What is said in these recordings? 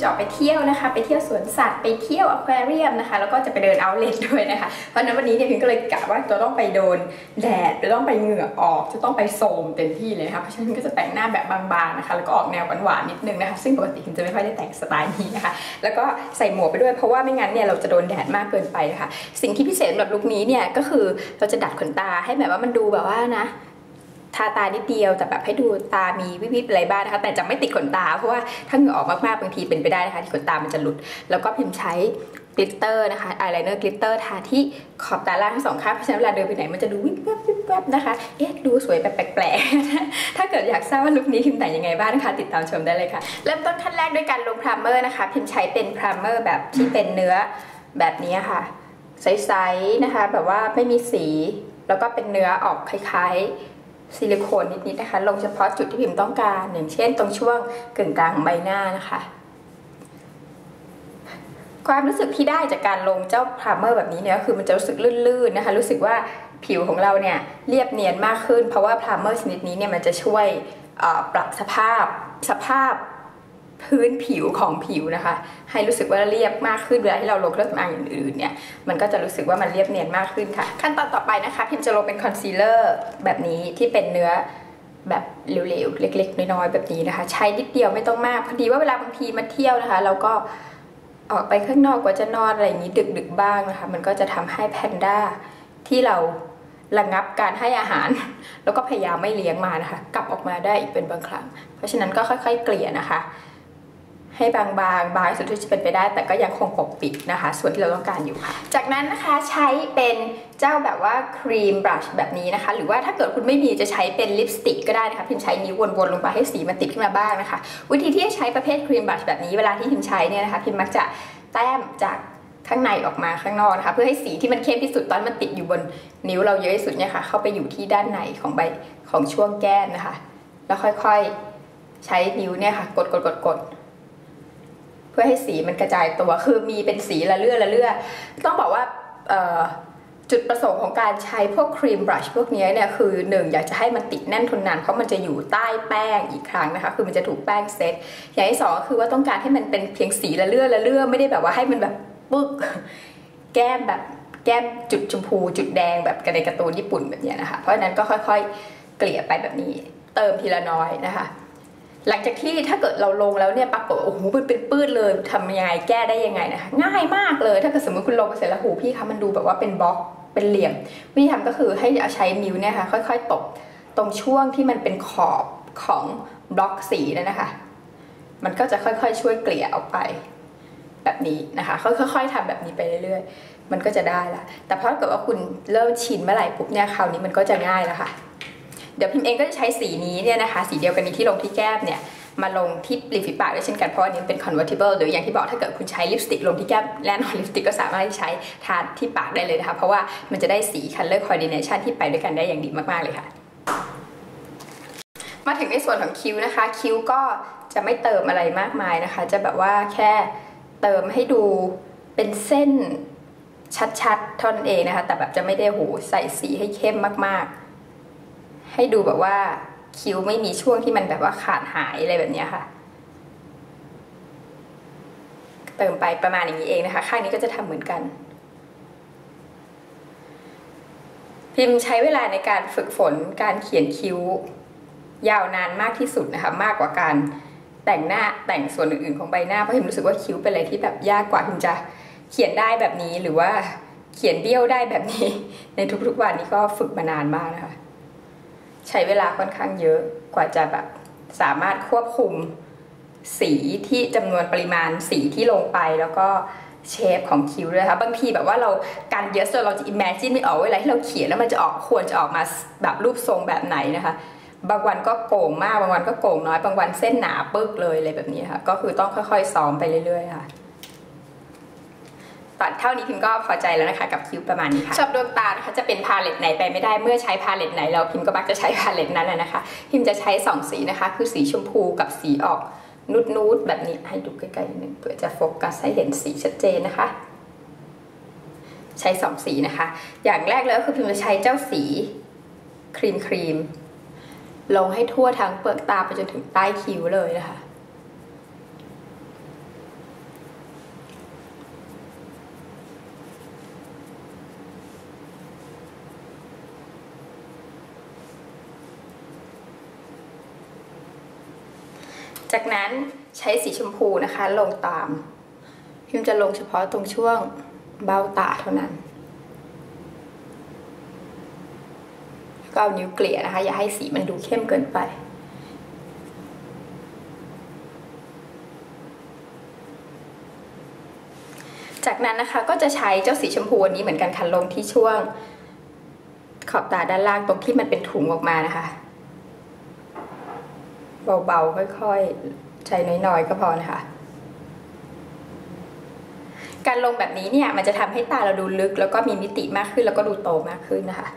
จะออกไปเที่ยวนะคะ ไปเที่ยวสวนสัตว์ไปเที่ยวอควาเรียมนะคะ แล้วก็จะไปเดินเอาเลทด้วยนะคะ เพราะนั้นวันนี้เนี่ยพิมก็เลยกะว่าจะต้องไปโดนแดดจะต้องไปเหงื่อออก จะต้องไปโซมเต็มที่เลยนะคะเพราะฉะนั้นก็จะแต่งหน้าแบบบางๆนะคะ แล้วก็ออกแนวหวานๆนิดนึงนะคะ ซึ่งปกติพิมจะไม่ค่อยได้แต่งสไตล์นี้นะคะ แล้วก็ใส่หมวกไปด้วยเพราะว่าไม่งั้นเนี่ยเราจะโดนแดดมากเกินไปค่ะสิ่งที่พิเศษสำหรับลุคนี้เนี่ยก็คือเราจะดัดขนตาให้แบบว่ามันดูแบบว่านะ ทาตานิดเดียวแต่แบบให้ดูตามีวิบๆอะไรบ้างนะคะแต่จะไม่ติดขนตาเพราะว่าถ้าเหงื่อออกมากๆบางทีเป็นไปได้นะคะที่ขนตามันจะหลุด แล้วก็พิมพ์ใช้กลิตเตอร์นะคะอายไลเนอร์กลิตเตอร์ทาที่ขอบตาล่างทั้งสองข้างเพราะฉะนั้นเวลาเดินไปไหนมันจะดูวิบวับวิบวับนะคะเอ๊ะดูสวยแบบแปลกๆ ถ้าเกิดอยากทราบว่าลุคนี้พิมแต่งยังไงบ้างนะคะ ติดตามชมได้เลยค่ะ เริ่มต้นขั้นแรกด้วยการลงพรามเมอร์นะคะ พิมใช้เป็นพรามเมอร์แบบที่เป็นเนื้อแบบนี้ค่ะใสๆนะคะ แบบว่าไม่มีสีแล้วก็เป็นเนื้อออกคล้ายๆ ซิลิโคนนิดๆนะคะ ลงเฉพาะจุดที่พิมต้องการอย่างเช่น ตรงช่วงกึ่งกลางของใบหน้านะคะ ความรู้สึกที่ได้จากการลงเจ้าพรามเมอร์แบบนี้เนี่ยคือมันจะรู้สึกลื่นๆนะคะ รู้สึกว่าผิวของเราเนี่ยเรียบเนียนมากขึ้น เพราะว่าพรามเมอร์ชนิดนี้เนี่ยมันจะช่วยปรับสภาพสภาพ พื้นผิวของผิวนะคะ ให้รู้สึกว่าเรียบมากขึ้นเวลาที่เราลงเครื่องสำอางอื่นๆเนี่ยมันก็จะรู้สึกว่ามันเรียบเนียนมากขึ้นค่ะ ขั้นตอนต่อไปนะคะพิมจะลงเป็นคอนซีลเลอร์แบบนี้ที่เป็นเนื้อแบบเหลวๆเล็ก ๆ น้อยๆแบบนี้นะคะ ใช้นิดเดียวไม่ต้องมากพอดีว่าเวลาบางทีมาเที่ยวนะคะ เราก็ออกไปข้างนอกกว่าจะนอนอะไรอย่างนี้ดึกๆบ้างนะคะ มันก็จะทำให้แพนด้าที่เราระงับการให้อาหาร แล้วก็พยายามไม่เลี้ยงมานะคะ กลับออกมาได้อีกเป็นบางครั้ง เพราะฉะนั้นก็ค่อย ๆ เกลี่ยนะคะ ให้บางๆบางสุดที่จะเป็นไปได้ แต่ก็ยังคงปกปิดนะคะ ส่วนที่เราต้องการอยู่ค่ะ จากนั้นนะคะใช้เป็นเจ้าแบบว่าครีมบรัชแบบนี้นะคะ หรือว่าถ้าเกิดคุณไม่มีจะใช้เป็นลิปสติกก็ได้นะคะพิมใช้นิ้ววนๆลงไปให้สีมันติดขึ้นมาบ้างนะคะ วิธีที่จะใช้ประเภทครีมบรัชแบบนี้เวลาที่พิมใช้เนี่ยนะคะพิมมักจะแต้มจากข้างในออกมาข้างนอกนะคะเพื่อให้สีที่มันเข้มที่สุดตอนมันติดอยู่บนนิ้วเราเยอะที่สุดเนี่ยค่ะเข้าไปอยู่ที่ด้านในของใบของช่วงแก้มนะคะ แล้วค่อยๆใช้นิ้วเนี่ยค่ะ กดกดกดกด พื่อให้สีมันกระจายตัวคือมีเป็นสีละเลื่อละเลื่อต้องบอกว่าจุดประสงค์ของการใช้พวกครีมบรัชพวกนี้เนี่ยคือหนึ่งอยากจะให้มันติดแน่นทนนานเพราะมันจะอยู่ใต้แป้งอีกครั้งนะคะ คือมันจะถูกแป้งเซตอย่างที่สองคือว่าต้องการให้มันเป็นเพียงสีละเลื่อละเลื่อไม่ได้แบบว่าให้มันแบบปึ๊กแก้มแบบแก้มจุดชมพู จุดแดงแบบกระในการ์ตูนญี่ปุ่นแบบนี้นะคะ เพราะฉะนั้นก็ค่อยๆ เกลี่ยไปแบบนี้ เติมทีละน้อยนะคะ หลังจากที่ถ้าเกิดเราลงแล้วเนี่ยปรากฏโอ้โหมันเป็นปื้ดเลยทำยังไงแก้ได้ยังไงนะคะง่ายมากเลย ถ้าเกิดสมมติคุณลงเสร็จแล้วหูพี่คะมันดูแบบว่าเป็นบล็อกเป็นเหลี่ยม วิธีทำก็คือให้ใช้นิ้วเนี่ยค่ะค่อยๆตบตรงช่วงที่มันเป็นขอบของบล็อกสีนั่นนะคะ มันก็จะค่อยๆ ช่วยเกลี่ยออกไปแบบนี้นะคะค่อยๆทำแบบนี้ไปเรื่อยๆ มันก็จะได้ละแต่พอเกิดว่าคุณเริ่มชินเมื่อไหร่ปุ๊บเนี่ยคราวนี้มันก็จะง่ายแล้วค่ะ เดี๋ยวพิมเองก็จะใช้สีนี้เนี่ยนะคะ สีเดียวกันนี้ที่ลงที่แก้มเนี่ยมาลงที่ริมฝีปากด้วยเช่นกันเพราะอันนี้เป็น convertible หรืออย่างที่บอกถ้าเกิดคุณใช้ลิปสติกลงที่แก้มแน่นอนลิปสติกก็สามารถใช้ทาที่ปากได้เลยนะคะ เพราะว่ามันจะได้สี color coordination ที่ไปด้วยกันได้อย่างดีมากๆเลยค่ะ มาถึงในส่วนของคิ้วนะคะ คิ้วก็จะไม่เติมอะไรมากมายนะคะ จะแบบว่าแค่เติมให้ดูเป็นเส้นชัดๆท่อนเองนะคะ แต่แบบจะไม่ได้โหใส่สีให้เข้มมากๆ ให้ดูแบบว่าคิ้วไม่มีช่วงที่มันแบบว่าขาดหายอะไรแบบนี้ค่ะ เติมไปประมาณอย่างนี้เองนะคะ ข้างนี้ก็จะทำเหมือนกัน พิมพ์ใช้เวลาในการฝึกฝนการเขียนคิ้ว ยาวนานมากที่สุดนะคะ มากกว่าการแต่งหน้าแต่งส่วนอื่นๆของใบหน้าเพราะพิมรู้สึกว่าคิ้วเป็นอะไรที่แบบยากกว่าพิมจะเขียนได้แบบนี้หรือว่าเขียนเบี้ยวได้แบบนี้ ในทุกๆวันนี้ก็ฝึกมานานมากนะคะ ใช้เวลาค่อนข้างเยอะกว่าจะแบบสามารถควบคุมสีที่จำนวนปริมาณสีที่ลงไปแล้วก็เชฟของคิ้วด้วยค่ะบางทีแบบว่าเราการเยอะจนเราจะอิมเมจินไม่ออกเวลาที่เราเขียนแล้วมันจะออกควรจะออกมาแบบรูปทรงแบบไหนนะคะ บางวันก็โก่งมากบางวันก็โก่งน้อย บางวันเส้นหนาปึกเลยอะไรแบบนี้ค่ะ ก็คือต้องค่อยๆซ้อมไปเรื่อยๆค่ะ ตอนเท่านี้พิมก็พอใจแล้วนะคะกับคิ้วประมาณนี้ค่ะชอบดวงตานะคะจะเป็นพาเลตไหนไปไม่ได้เมื่อใช้พาเลตไหนเราพิมก็มักจะใช้พาเลตนั้นนะคะ พิมจะใช้สองสีนะคะ คือสีชมพูกับสีออกนูดนูดแบบนี้ให้ดูใกล้ๆนิดนึงเพื่อจะโฟกัสให้เห็นสีชัดเจนนะคะ ใช้สองสีนะคะ อย่างแรกเลยก็คือพิมจะใช้เจ้าสีครีมครีมลงให้ทั่วทั้งเปลือกตาไปจนถึงใต้คิ้วเลยนะคะ จากนั้นใช้สีชมพูนะคะ ลงตาม พิมจะลงเฉพาะตรงช่วงเบ้าตาเท่านั้น ก็เอานิ้วเกลี่ยนะคะ อย่าให้สีมันดูเข้มเกินไปจากนั้นนะคะก็จะใช้เจ้าสีชมพูอันนี้เหมือนกันค่ะลงที่ช่วงขอบตาด้านล่างตรงที่มันเป็นถุงออกมานะคะ เบาๆ ค่อยๆ ใช้น้อยๆ ก็พอนะคะ การลงแบบนี้เนี่ยมันจะทำให้ตาเราดูลึก แล้วก็มีมิติมากขึ้นแล้วก็ดูโตมากขึ้นนะคะ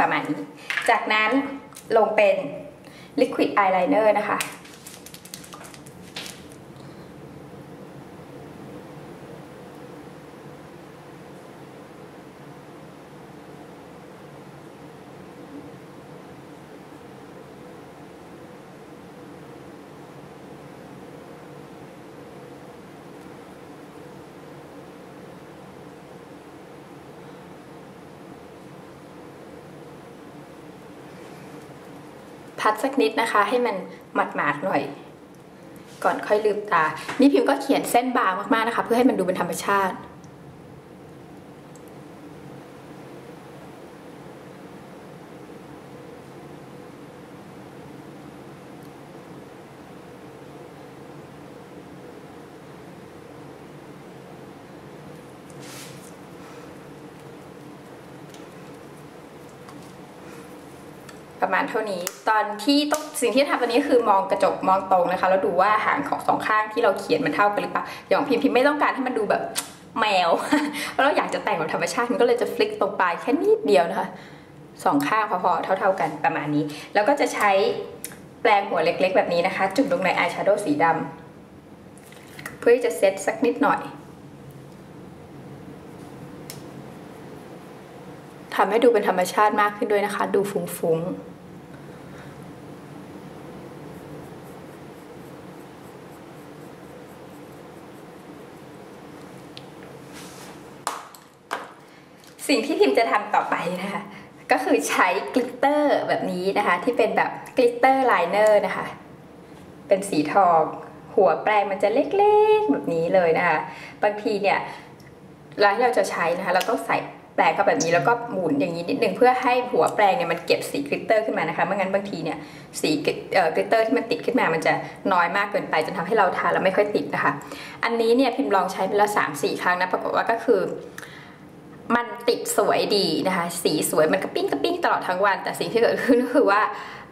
ประมาณนี้ จากนั้นลงเป็น liquid eyeliner นะคะ พัดสักนิดนะคะ ให้มันหมาดๆหน่อย ก่อนค่อยลืมตา นี่พิมพ์ก็เขียนเส้นบางมากๆนะคะ เพื่อให้มันดูเป็นธรรมชาติ ประมาณเท่านี้ ตอนที่ต้องสิ่งที่ทำตอนนี้คือมองกระจกมองตรงนะคะ แล้วดูว่าหางของสองข้างที่เราเขียนมันเท่ากันหรือเปล่าอย่างพิมพ์พิมพ์ไม่ต้องการให้มันดูแบบแมวเพราะเราอยากจะแต่งแบบธรรมชาติมันก็เลยจะฟลิกตรงปลายแค่นิดเดียวนะคะสองข้างพอๆเท่า ๆกันประมาณนี้ แล้วก็จะใช้แปรงหัวเล็ก ๆ แบบนี้นะคะ จุ่มลงในอายแชโดว์สีดำเพื่อที่จะเซตสักนิดหน่อยทำให้ดูเป็นธรรมชาติมากขึ้นด้วยนะคะ ดูฟุ้งๆ สิ่งที่พิมจะทำต่อไปนะคะก็คือใช้กลิตเตอร์แบบนี้นะคะ ที่เป็นแบบกลิตเตอร์ไลเนอร์นะคะ เป็นสีทอง หัวแปรงมันจะเล็กๆแบบนี้เลยนะคะ บางทีเนี่ยเวลาที่เราจะใช้นะคะ เราต้องใส่แปรงเข้าแบบนี้แล้วก็หมุนอย่างนี้นิดนึงเพื่อให้หัวแปรงเนี่ยมันเก็บสีกลิตเตอร์ขึ้นมานะคะไม่งั้นบางทีเนี่ยสีกลิตเตอร์ที่มันติดขึ้นมามันจะน้อยมากเกินไปจนทำให้เราทาแล้วไม่ค่อยติดนะคะ อันนี้เนี่ยพิมพ์ลองใช้ไปแล้วสามสี่ครั้งนะปรากฏว่าก็คือ มันติดสวยดีนะคะ สีสวยมันกระปิ้งกระปิ้งตลอดทั้งวัน แต่สิ่งที่เกิดขึ้นก็คือว่า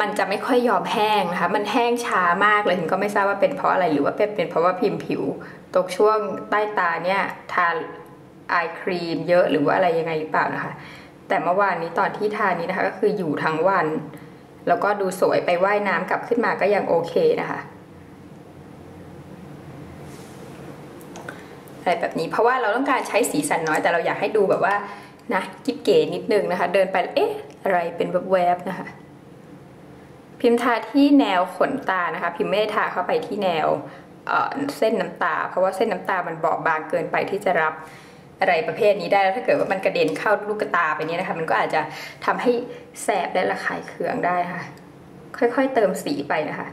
มันจะไม่ค่อยยอมแห้งนะคะ มันแห้งช้ามากเลยถึงก็ไม่ทราบว่าเป็นเพราะอะไรหรือว่าเป็นเพราะว่าพิมพ์ผิวตรงช่วงใต้ตาเนี่ยทาไอครีมเยอะหรือว่าอะไรยังไงหรือเปล่านะคะ แต่เมื่อวานนี้ตอนที่ทานี้นะคะก็คืออยู่ทั้งวัน แล้วก็ดูสวยไปว่ายน้ำกลับขึ้นมาก็ยังโอเคนะคะ อะไรแบบนี้ เพราะว่าเราต้องการใช้สีสันน้อยแต่เราอยากให้ดูแบบว่านะกิ๊บเก๋นิดนึงนะคะ เดินไปเอ๊ะอะไรเป็นแวบๆนะคะ พิมพ์ทาที่แนวขนตานะคะ พิมพ์ไม่ได้ทาเข้าไปที่แนวเเส้นน้ำตา เพราะว่าเส้นน้ำตามันบอบบางเกินไปที่จะรับอะไรประเภทนี้ได้แล้วถ้าเกิดว่ามันกระเด็นเข้าลูกตาไปนี้นะคะ มันก็อาจจะทำให้แสบและระคายเคืองได้ค่ะ ค่อยๆเติมสีไปนะคะ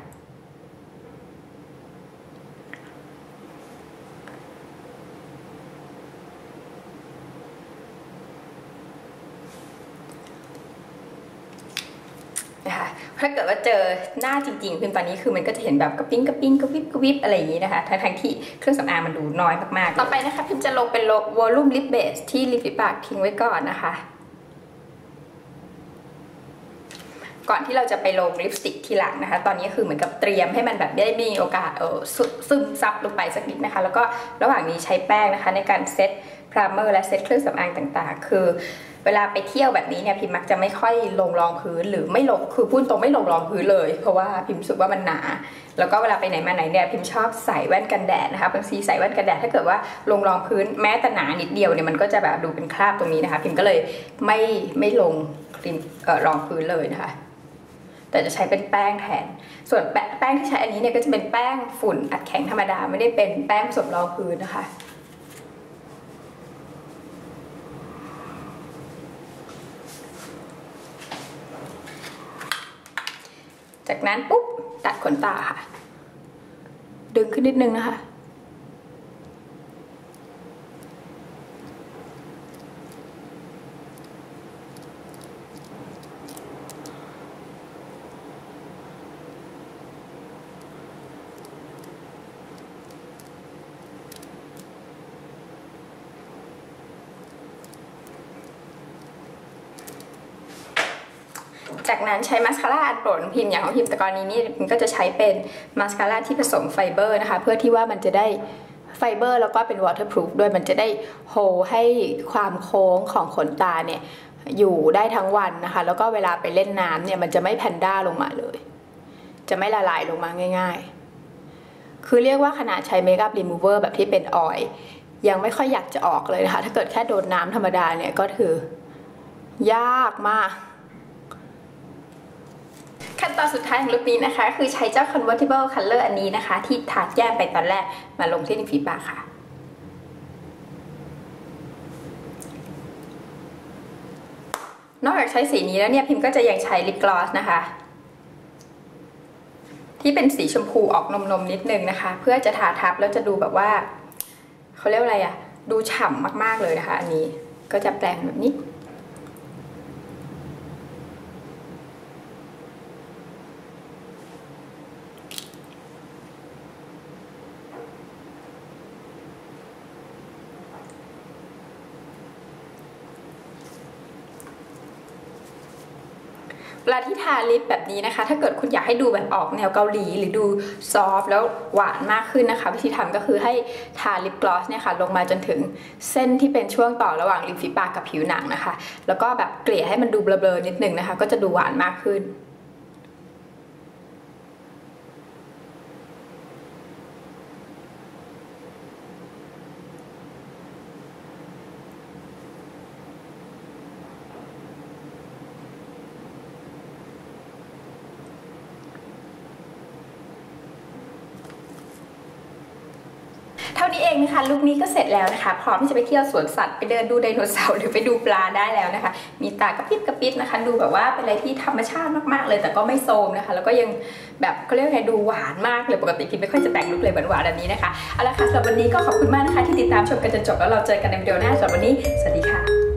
นะคะ ถ้าเกิดว่าเจอหน้าจริงๆพิมตอนนี้คือมันก็จะเห็นแบบกระปิ้งกระปิ้งกระวิบกระวิบอะไรอย่างนี้นะคะทั้งทั้งที่เครื่องสำอางมันดูน้อยมากๆ ต่อไปนะคะพิมจะลงเป็นลวอลลุ่มลิปเบสที่ริมฝีปากทิ้งไว้ก่อนนะคะ ก่อนที่เราจะไปลงลิปสติกทีหลังนะคะ ตอนนี้คือเหมือนกับเตรียมให้มันแบบได้มีโอกาสเออซึมซับลงไปสักนิดนะคะ แล้วก็ระหว่างนี้ใช้แป้งนะคะ ในการเซตพรามเมอร์และเซตเครื่องสำอางต่างๆ คือ เวลาไปเที่ยวแบบนี้เนี่ยพิมมักจะไม่ค่อยลงรองพื้นหรือไม่ลงคือพูดตรงไม่ลงรองพื้นเลย เพราะว่าพิมรู้สึกว่ามันหนา แล้วก็เวลาไปไหนมาไหนเนี่ยพิมชอบใส่แว่นกันแดดนะคะบางทีใส่แว่นกันแดดถ้าเกิดว่าลงรองพื้นแม้แต่หนานิดเดียวเนี่ยมันก็จะแบบดูเป็นคราบตรงนี้นะคะ พิมก็เลยไม่ไม่ลงรองพื้นเลยนะคะแต่จะใช้เป็นแป้งแทน ส่วนแป้งที่ใช้อันนี้เนี่ยก็จะเป็นแป้งฝุ่นอัดแข็งธรรมดาไม่ได้เป็นแป้งผสมรองพื้นนะคะ จากนั้นปุ๊บตัดขนตาค่ะ ดึงขึ้นนิดนึงนะคะ จากนั้นใช้มาสคาร่าอันโปรดของพิมพ์อย่างของพิมพ์แต่กรณีนี้พิมก็จะใช้เป็นมาสคาร่าที่ผสมไฟเบอร์นะคะ เพื่อที่ว่ามันจะได้ไฟเบอร์แล้วก็เป็น waterproof ด้วยมันจะได้โฮให้ความโค้งของขนตาเนี่ยอยู่ได้ทั้งวันนะคะ แล้วก็เวลาไปเล่นน้ำเนี่ยมันจะไม่แพนด้าลงมาเลย จะไม่ละลายลงมาง่าย ๆ คือเรียกว่าขนาดใช้เมคอัพรีมูเวอร์แบบที่เป็นออยยังไม่ค่อยอยากจะออกเลยนะคะ ถ้าเกิดแค่โดนน้ำธรรมดาเนี่ยก็ถือ ยากมาก ขั้นตอนสุดท้ายของลุคนี้นะคะ คือใช้เจ้า convertible color อันนี้นะคะ ที่ทาแก้มไปตอนแรกมาลงที่ริมฝีปากค่ะ นอกจากใช้สีนี้แล้วเนี่ยพิมพ์ก็จะยังใช้ลิปกลอสนะคะ ที่เป็นสีชมพูออกนมๆนิดนึงนะคะ เพื่อจะทาทับแล้วจะดูแบบว่าเขาเรียกอะไรอะดูฉ่ำมากๆเลยนะคะ อันนี้ก็จะแปลงแบบนี้ เวลาที่ทาลิปแบบนี้นะคะ ถ้าเกิดคุณอยากให้ดูแบบออกแนวเกาหลี หรือดูซอฟแล้วหวานมากขึ้นนะคะ วิธีทำก็คือให้ทาลิปกลอสเนี่ยค่ะลงมาจนถึงเส้นที่เป็นช่วงต่อระหว่างริมฝีปากกับผิวหนังนะคะ แล้วก็แบบเกลี่ยให้มันดูเบลอๆนิดนึงนะคะ ก็จะดูหวานมากขึ้น เท่านี้เองนะคะลุคนี้ก็เสร็จแล้วนะคะพร้อมที่จะไปเที่ยวสวนสัตว์ไปเดินดูไดโนเสาร์หรือไปดูปลาได้แล้วนะคะ มีตากระพริบกระปิบนะคะ ดูแบบว่าเป็นอะไรที่ธรรมชาติมากๆ เลยแต่ก็ไม่โซมนะคะ แล้วก็ยังแบบเขาเรียกไงดูหวานมากเลยปกติพินไม่ค่อยจะแต่งลุคเลยหวานๆแบบนี้นะคะเอาละค่ะสำหรับวันนี้ก็ขอบคุณมากนะคะที่ติดตามชมกันจนจบแล้วเราเจอกันในวิดีโอหน้าสำหรับวันนี้สวัสดีค่ะ